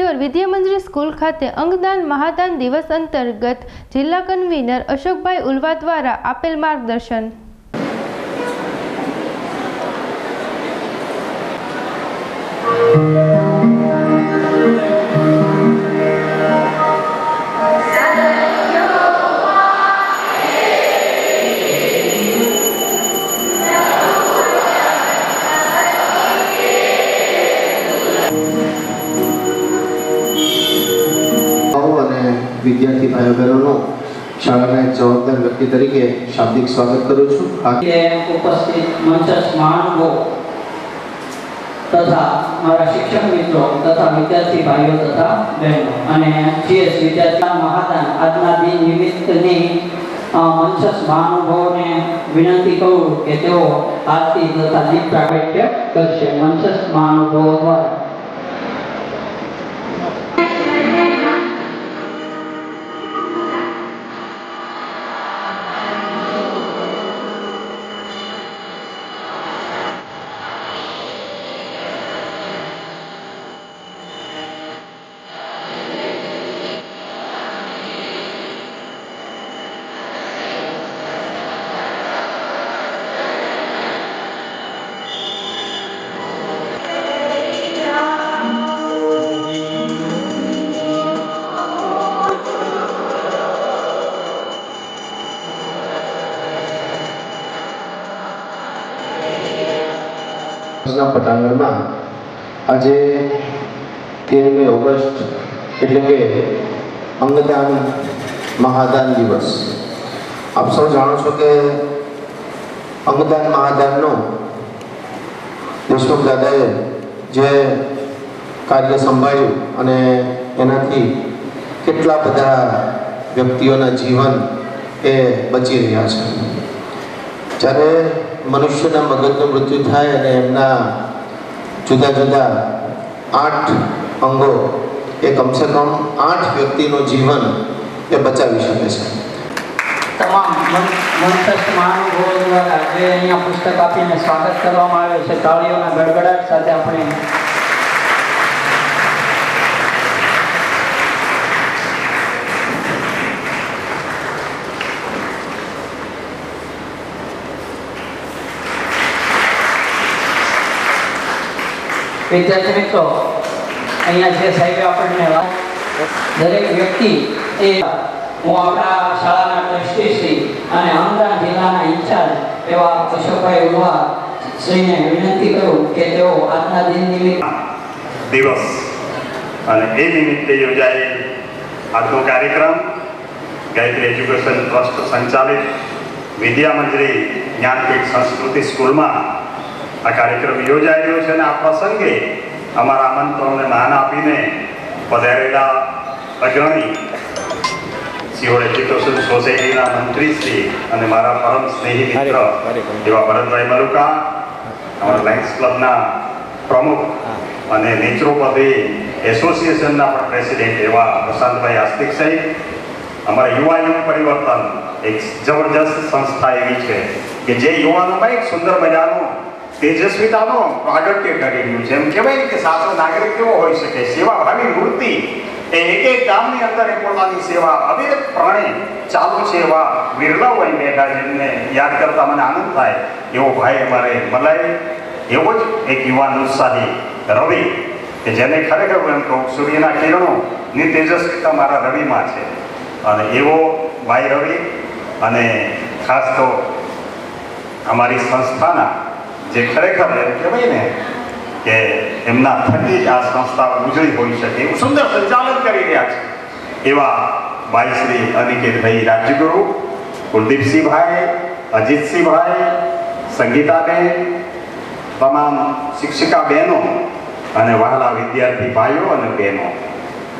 સિયોર Vidyamandir school ખાતે અંગદાન મહાદાન દિવસ અંતર્ગત જિલ્લા કન્વીનર અશોકભાઈ ઉલવા દ્વારા આપેલ માર્ગદર્શન ભાઈઓ શાળાના એક જવાબદાર વ્યક્તિ તરીકે શાબ્દિક સ્વાગત કરું છું. તથા મારા શિક્ષક મિત્રો તથા વિદ્યાર્થી ભાઈઓ તથા બહેનો અને જીએસ વિદ્યાર્થી મહાદાન આજના દિન નિમિત્તની મંચસ મહાનુભાવોને વિનંતી કરું કે તેઓ આરતી તથા દીપ પ્રાગટ્ય કરશે. મંચસ મહાનુભાવો દ્વારા પટાંગણમાં આજે તેરમી ઓગસ્ટ એટલે કે અંગદાન મહાદાન દિવસ. આપ સૌ જાણો છો કે અંગદાન મહાદાનનો દેશમુખ દાદાએ જે કાર્ય સંભાળ્યું અને એનાથી કેટલા બધા વ્યક્તિઓના જીવન એ બચી રહ્યા છે. જ્યારે મનુષ્યના મગજનું મૃત્યુ થાય અને એમના જુદા જુદા આઠ અંગો એ કમસે કમ આઠ વ્યક્તિનું જીવન એ બચાવી શકે છે. તમામ મંચસ્થ મહાનુભાવો દ્વારા જે અહીંયા પુસ્તક આપીને સ્વાગત કરવામાં આવે છે. તાળીઓના ગડગડાટ સાથે આપણે વિદ્યાર્થી મિત્રો, અહીંયા જે સાહેબે આપણને દરેક વ્યક્તિ એ હું આપણા શાળાના ટ્રસ્ટીશ્રી અને અમદાવાદ જિલ્લાના ઇન્ચાર્જ એવા અશોકભાઈ ઉલવા શ્રીને વિનંતી કરું કે તેઓ આજના દિન નિમિત્તે દિવસ અને એ નિમિત્તે યોજાયેલ આજનો કાર્યક્રમ ગાયત્રી એજ્યુકેશન ટ્રસ્ટ સંચાલિત વિદ્યા મંજરી જ્ઞાનપીઠ સંસ્કૃતિ સ્કૂલમાં આ કાર્યક્રમ યોજાઈ રહ્યો છે અને આ પ્રસંગે અમારા આમંત્રણને માન આપીને પધારેલા અગ્રણી સિયોડ એજ્યુકેશન સોસાયટીના મંત્રીશ્રી અને મારા પરમ સ્નેહી મિત્ર એવા ભરતભાઈ મલુકા અમારા લાયન્સ ક્લબના પ્રમુખ અને નેચરોપથી એસોસિએશનના પણ પ્રેસિડેન્ટ એવા પ્રશાંતભાઈ આસ્તિક સાહેબ અમારા યુવા યુગ પરિવર્તન એક જબરજસ્ત સંસ્થા એવી છે કે જે યુવાનોમાં એક સુંદર મજાનો તેજસ્વીતાનો પ્રાગટ્ય કરી રહ્યું છે. એમ કહેવાય કે સાચો નાગરિક કેવો હોઈ શકે? સેવાભાવી મૂર્તિ એ એક એક ગામની અંદર એ પોતાની સેવા અવિરત પ્રાણે ચાલુ છે એવા વિરલા હોય જેમને યાદ કરતા મને આનંદ થાય. એવો ભાઈ અમારે મલાય એવો જ એક યુવાન ઉત્સાહી રવિ, કે જેને ખરેખર હું એમ કહું, સૂર્યના કિરણોની તેજસ્વીતા મારા રવિમાં છે. અને એવો ભાઈ રવિ અને ખાસ તો અમારી સંસ્થાના જે ખરેખર એમ કહેવાય ને કે એમના થકી જ આ સંસ્થા ઉજળી હોઈ શકે એવું સુંદર સંચાલન કરી રહ્યા છે. એવા ભાઈ શ્રી અનિકેતભાઈ રાજ્યગુરુ કુલદીપસિંહભાઈ, અજીતસિંહભાઈ, સંગીતાબેન, તમામ શિક્ષિકા બહેનો અને વહાલા વિદ્યાર્થી ભાઈઓ અને બહેનો.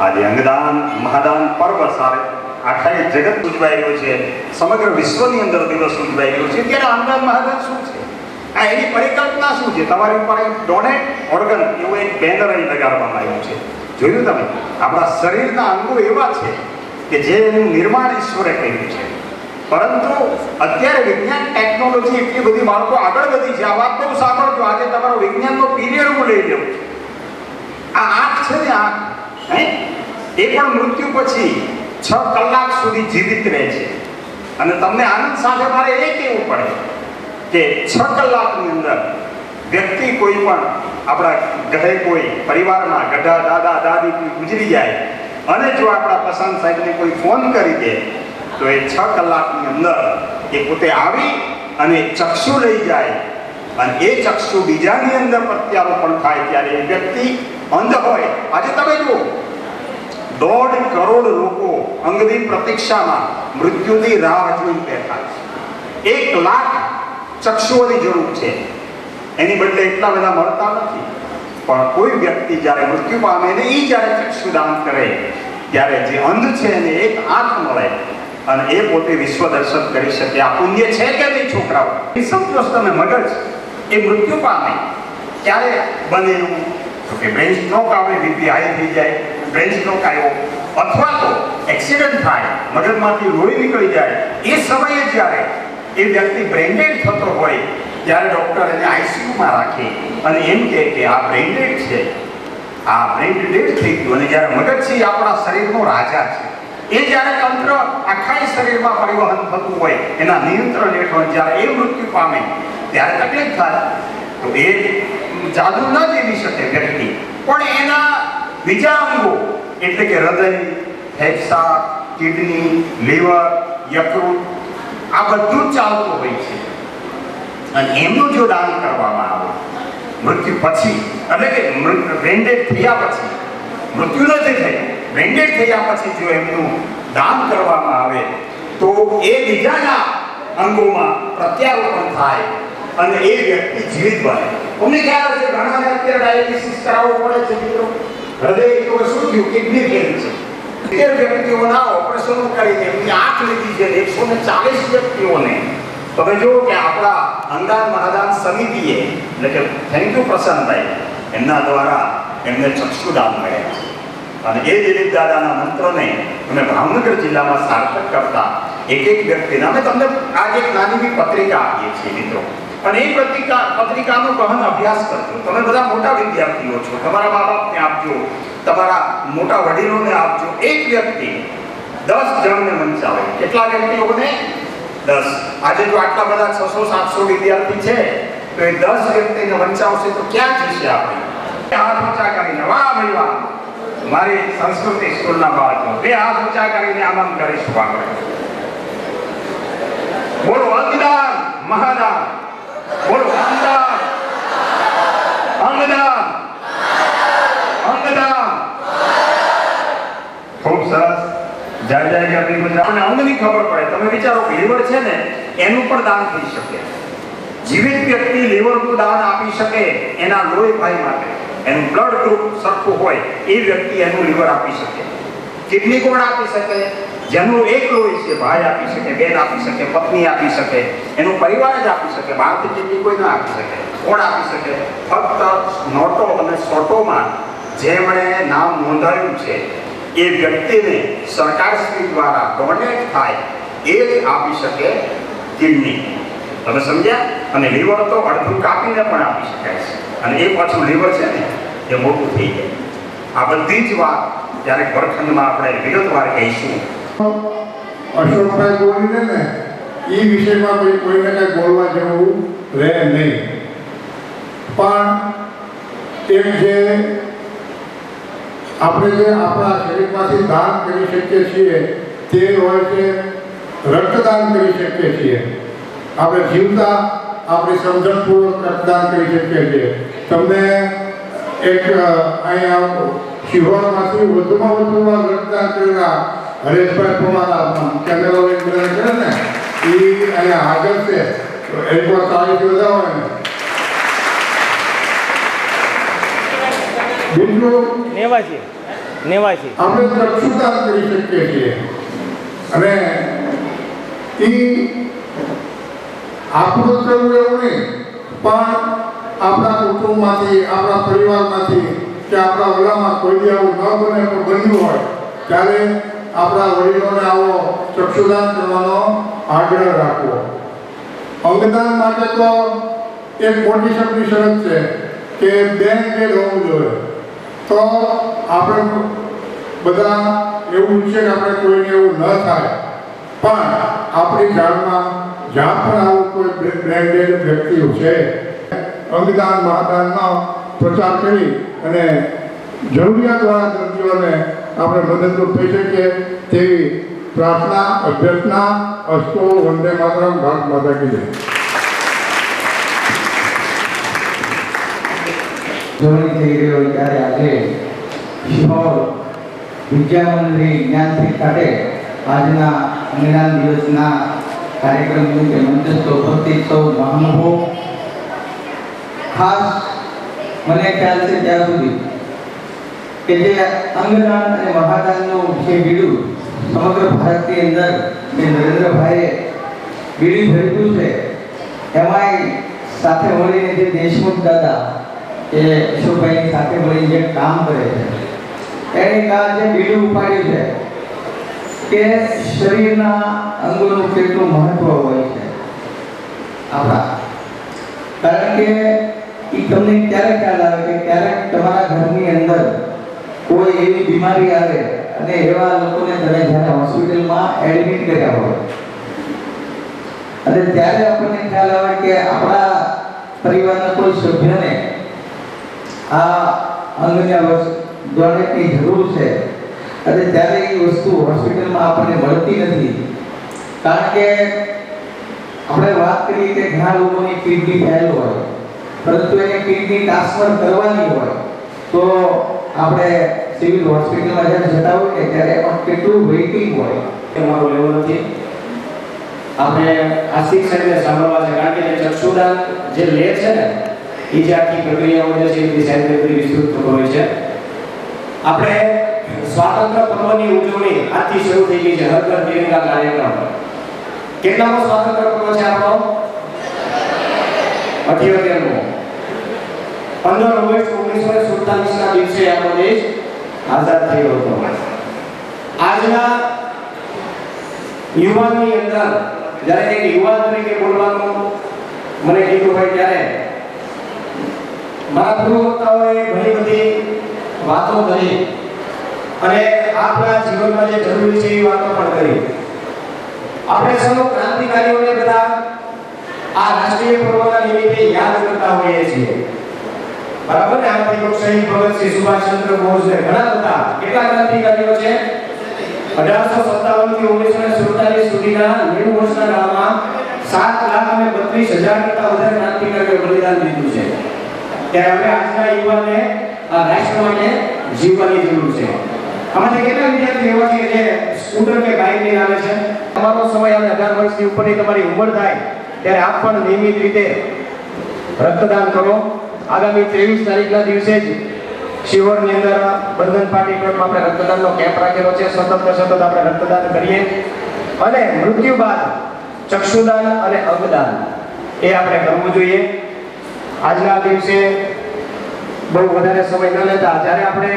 આજે અંગદાન, મહાદાન પર્વ સારે આખા જગત ઉજવાઈ રહ્યો છે. સમગ્ર વિશ્વની અંદર દિવસ ઉજવાઈ રહ્યો છે. ત્યારે અંગદાન મહાદાન શું છે? આ એની પરિકલ્પના શું છે? તમારી ઉપર ડોનેટ ઓર્ગન એવું એક બેનર અહીં લગાડવામાં આવ્યું છે. જોયું તમે? આપણા શરીરના અંગો એવા છે કે જે એનું નિર્માણ ઈશ્વરે કર્યું છે. પરંતુ અત્યારે વિજ્ઞાન ટેકનોલોજી એટલી બધી બાળકો આગળ વધી છે. આ વાત બહુ સાંભળજો. આજે તમારો વિજ્ઞાનનો પીરિયડ હું લઈ લઉં આ આંખ છે ને આંખ હે? એ પણ મૃત્યુ પછી છ કલાક સુધી જીવિત રહે છે. અને તમને આનંદ સાથે મારે એ કહેવું પડે કે છ કલાકની અંદર વ્યક્તિ કોઈ પણ આપણા ઘરે કોઈ પરિવારમાં ગઢા દાદા દાદી ગુજરી જાય અને જો આપણા પસંદ સાહેબને કોઈ ફોન કરી દે, તો એ છ કલાકની અંદર એ પોતે આવી અને ચક્ષુ લઈ જાય. અને એ ચક્ષુ બીજાની અંદર પ્રત્યારોપણ થાય ત્યારે એ વ્યક્તિ અંધ હોય. આજે તમે જુઓ, દોઢ કરોડ લોકો અંગની પ્રતીક્ષામાં મૃત્યુની રાહ જોઈ બેઠા છે. એક લાખ ચક્ષુઓની જરૂર છે. એની બદલે એટલા બધા મળતા નથી. પણ કોઈ વ્યક્તિ જ્યારે મૃત્યુ પામે ને એ જ્યારે ચક્ષુદાન કરે, ત્યારે જે અંધ છે એને એક આંખ મળે અને એ પોતે વિશ્વ દર્શન કરી શકે. આ પુણ્ય છે કે નહીં છોકરાઓ? સંતોષ તમે મગજ, એ મૃત્યુ પામે. ક્યારે બને એવું? તો કે બ્રેન સ્ટ્રોક આવે, બીપી હાઈ થઈ જાય બ્રેન સ્ટ્રોક આવ્યો. અથવા તો એક્સિડન્ટ થાય, મગજમાંથી લોહી નીકળી જાય. એ સમયે જ્યારે એ વ્યક્તિ બ્રેન્ડેડ થતો હોય ત્યારે ડૉક્ટર એને આઈસીયુમાં રાખે અને એમ કહે કે આ બ્રેન્ડેડ છે. આ બ્રેન્ડેડ થઈ ગયું અને જ્યારે મગજસિંહ આપણા શરીરનો રાજા છે. એ જ્યારે તંત્ર આખા શરીરમાં પરિવહન થતું હોય, એના નિયંત્રણ હેઠળ જ્યારે એ મૃત્યુ પામે, ત્યારે તકલીફ થાય. તો એ જાદુ ન જીવી શકે વ્યક્તિ. પણ એના બીજા અંગો, એટલે કે હૃદય, ફેફસા, કિડની, લીવર, યકૃત આ બધું ચાલતું હોય છે. અને એમનું જો દાન કરવામાં આવે, મૃત્યુ પછી, એટલે કે બ્રેન્ડેડ થયા પછી મૃત્યુ નથી થયું બ્રેન્ડેડ થયા પછી જો એમનું દાન કરવામાં આવે, તો એ બીજાના અંગોમાં પ્રત્યારોપણ થાય અને એ વ્યક્તિ જીવિત બને. તમને ખ્યાલ હશે ઘણાને અત્યારે ડાયાલિસિસ કરાવવો પડે છે મિત્રો. હૃદય તો શું થયું? કિડની ફેલ છે. તેર વ્યક્તિઓના ઓપરેશનો કરી એમની આંખ લીધી છે એકસો ને ચાલીસ વ્યક્તિઓને. તમે જુઓ કે આપણા અંગાન મહાદાન સમિતિએ, એટલે કે થેન્ક યુ પ્રશાંતભાઈ, એમના દ્વારા એમને ચક્ષુદાન મળ્યા અને એ દિલીપ દાદાના મંત્રને અમે ભાવનગર જિલ્લામાં સાર્થક કરતા એક એક વ્યક્તિને અમે તમને આજે એક નાની પત્રિકા આપીએ છીએ મિત્રો. અને એ પત્રિકા પત્રિકાનો ગહન અભ્યાસ કરજો. તમે બધા મોટા વિદ્યાર્થીઓ છો. તમારા મા બાપને આપજો. તમારા મોટા વડીલોને આપજો. એક વ્યક્તિ દસ જણને મંચાવે કેટલા વ્યક્તિઓને? દસ. આજે જો આટલા બધા છસો, સાતસો વિદ્યાર્થી છે, તો એ દસ વ્યક્તિને વંચાવશે તો ક્યાં જશે આપણે? હાથ ઊંચા કરીને. વાહ, ભાઈ, વાહ. મારી સંસ્કૃતિ સ્કૂલના બાળકો, બે હાથ ઊંચા કરીને આનંદ કરીશું આપણે બોલો અંગદાન મહાદાન. બોલો અંગદાન અને અંગની ખબર પડે. તમે વિચારો, લીવર છે ને, એનું પણ દાન થઈ શકે. જીવિત વ્યક્તિ લીવરનું દાન આપી શકે એના લોહી ભાઈ માટે. એનું બ્લડ ગ્રુપ હોય, એ વ્યક્તિ એનું લીવર આપી શકે. કિડની કોણ આપી શકે? જેનું એક લોહી છે, ભાઈ આપી શકે, બેન આપી શકે, પત્ની આપી શકે, એનું પરિવાર જ આપી શકે, બહારથી કિડની કોઈ ના આપી શકે. કોણ આપી શકે? ફક્ત નોટો અને સોટોમાં જેમણે નામ નોંધાયું છે એ વ્યક્તિને સરકારશ્રી દ્વારા ડોનેટ થાય એ જ આપી શકે કિડની. તમે સમજ્યા? અને લીવર તો અડધું કાપીને પણ આપી શકાય છે. અને એ પાછું લીવર છે ને, એ મોટું થઈ જાય. આ બધી જ વાત જ્યારે વર્ગખંડમાં આપણે વિગતવાર કહીશું. અશોકભાઈ બોલીને ને એ વિષયમાં કોઈ કોઈને કાંઈ બોલવા જેવું રહે નહીં. પણ એમ જે આપણે જે આપણા શરીરમાંથી દાન કરી શકીએ છીએ, તે હોય છે રક્તદાન કરી શકીએ છીએ. આપણે જીવતા આપણી સમજણપૂર્વક રક્તદાન કરી શકીએ છીએ. તમને એક અહીંયા શિહોરમાંથી વધુમાં વધુમાં રક્તદાન કરેલા હરેશભાઈ કુમાર કેમેરો કરે ને એ અહીંયા હાજર છે. એકવાર તારીખ હોય ને નેવાસી નેવાસી આપણે ચક્ષુદાન કરી શકીએ છીએ. અને એ આપણું જ કરવું એવું નહીં પણ આપણા કુટુંબમાંથી આપણા પરિવારમાંથી કે આપણા ઓલામાં કોઈ આવું ન બને પણ બન્યું હોય ત્યારે આપણા વડીલોને આવો ચક્ષુદાન કરવાનો આગ્રહ રાખવો. અંગદાન માટે તો એક મોટી શબ્દની શરત છે કે બેન કે હોવું જોઈએ. તો આપણે બધા એવું છે કે આપણે કોઈને એવું ન થાય. પણ આપણી જાણમાં જ્યાં પણ આવું કોઈ બ્રેન્ડેડ વ્યક્તિઓ છે. અંગદાન મહાદાનનો પ્રચાર કરી અને જરૂરિયાતવાળા દર્દીઓને આપણે મદદરૂપ થઈ શકીએ તેવી પ્રાર્થના, અભ્યર્થના અસ્તો વંદે માતરમ, ભારત માતા કી જય. જોડણી થઈ રહ્યો ત્યારે આજે શિહોર વિદ્યામંત્રી જ્ઞાનપીઠ ખાતે આજના અંગદાન દિવસના કાર્યક્રમ નિમિત્તે મંચસ્થ ઉપસ્થિત સૌ મહાનુભો ખાસ મને ખ્યાલ છે ત્યાં સુધી કે જે અંગદાન અને મહાદાનનું જે બીડું સમગ્ર ભારતની અંદર જે નરેન્દ્રભાઈએ બીડી ભર્યું છે, એમાંય સાથે મળીને જે દેશમુખ દાદા એ અશોકભાઈની સાથે મળીને જે કામ કરે છે. એને આ જે બીડું ઉપાડ્યું છે કે શરીરના અંગોનું કેટલું મહત્વ હોય છે. આપણા. કારણ કે એ તમને ક્યારે ખ્યાલ આવે કે ક્યારેક તમારા ઘરની અંદર કોઈ એવી બીમારી આવે અને એવા લોકોને તમે જ્યારે હોસ્પિટલમાં એડમિટ કર્યા હોય. અને ત્યારે આપણને ખ્યાલ આવે કે આપણા પરિવારના કોઈ સભ્યને આ અંગના ડોનેટની જરૂર છે. અને ત્યારે એ વસ્તુ હોસ્પિટલમાં આપણને મળતી નથી. કારણ કે આપણે વાત કરીએ કે ઘણા લોકોની કિડની ફેલ હોય, પરંતુ એને કિડની ટ્રાન્સફર કરવાની હોય, તો આપણે સિવિલ હોસ્પિટલમાં જ્યારે જતા ને ત્યારે પણ કેટલું વેઇટિંગ હોય, એ મારો લેવો નથી. આપણે આ શિક્ષણને સાંભળવા છે, કારણ કે ચક્ષુદાન જે લે છે ને એ જે આખી પ્રક્રિયાઓ જે છે એ સાહેબ વિસ્તૃત હોય છે. આપણે સ્વાતંત્ર્ય પર્વની ઉજવણી આજથી શરૂ થઈ ગઈ છે. હર ઘર તિરંગા કાર્યક્રમ. કેટલામો સ્વાતંત્ર્ય પર્વ છે આપણો? અઠ્યોતેરમો. પંદર ઓગસ્ટ ઓગણીસો ને સુડતાલીસ ના દિવસે આપણો દેશ આઝાદ થયો હતો. આજના યુવાનની અંદર, જ્યારે એક યુવાન તરીકે બોલવાનું મને કીધું હોય ત્યારે મારા પૂર્વવક્તાઓએ ઘણી બધી વાતો કરી અને આપણા જીવનમાં જે જરૂરી છે એ વાતો પણ કરી. આપણે સૌ ક્રાંતિકારીઓને બધા આ રાષ્ટ્રીય પર્વના નિમિત્તે યાદ કરતા હોઈએ છીએ. બરાબર ને? આમાંથી કોઈ શહીદ ભગતસિંહ સુભાષચંદ્ર બોઝ ને ઘણા બધા કેટલા ક્રાંતિકારીઓ છે? અઢારસો સત્તાવનથી ઓગણીસો ને સુડતાલીસ સુધીના નેવું વર્ષના ગાળામાં સાત લાખ અને બત્રીસ હજાર કરતા વધારે ક્રાંતિકારીઓ બલિદાન દીધું છે. ત્યારે હવે આજના યુવાને રાષ્ટ્ર માટે જીવવાની જરૂર છે. આમાંથી કેટલા વિદ્યાર્થી એવા છે જે સ્કૂટર કે બાઇક લઈને આવે છે? તમારો સમય અને અઢાર વર્ષની ઉપરની તમારી ઉંમર થાય, ત્યારે આપ પણ નિયમિત રીતે રક્તદાન કરો. આગામી ત્રેવીસ તારીખના દિવસે જ શિવરની અંદર બંધન પાર્ટી ક્લબમાં આપણે રક્તદાનનો કેમ્પ રાખેલો છે. સતત સતત આપણે રક્તદાન કરીએ. અને મૃત્યુ બાદ ચક્ષુદાન અને અંગદાન એ આપણે કરવું જોઈએ. આજના દિવસે બહુ વધારે સમય ન લેતા જ્યારે આપણે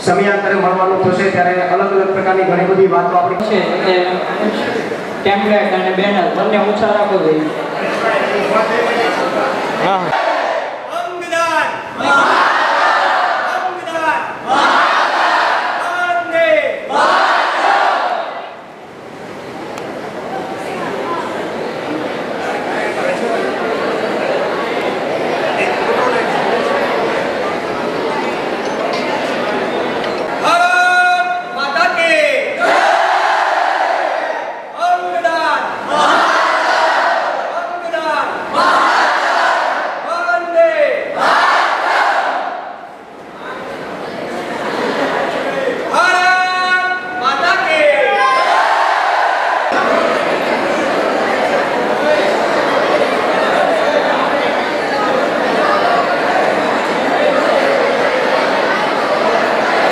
સમયાંતરે મળવાનું થશે ત્યારે અલગ અલગ પ્રકારની ઘણી બધી વાતો આપણી છે ટેમ્પલેટ અને બેનર બંને ઊંચા રાખો જોઈએ હા.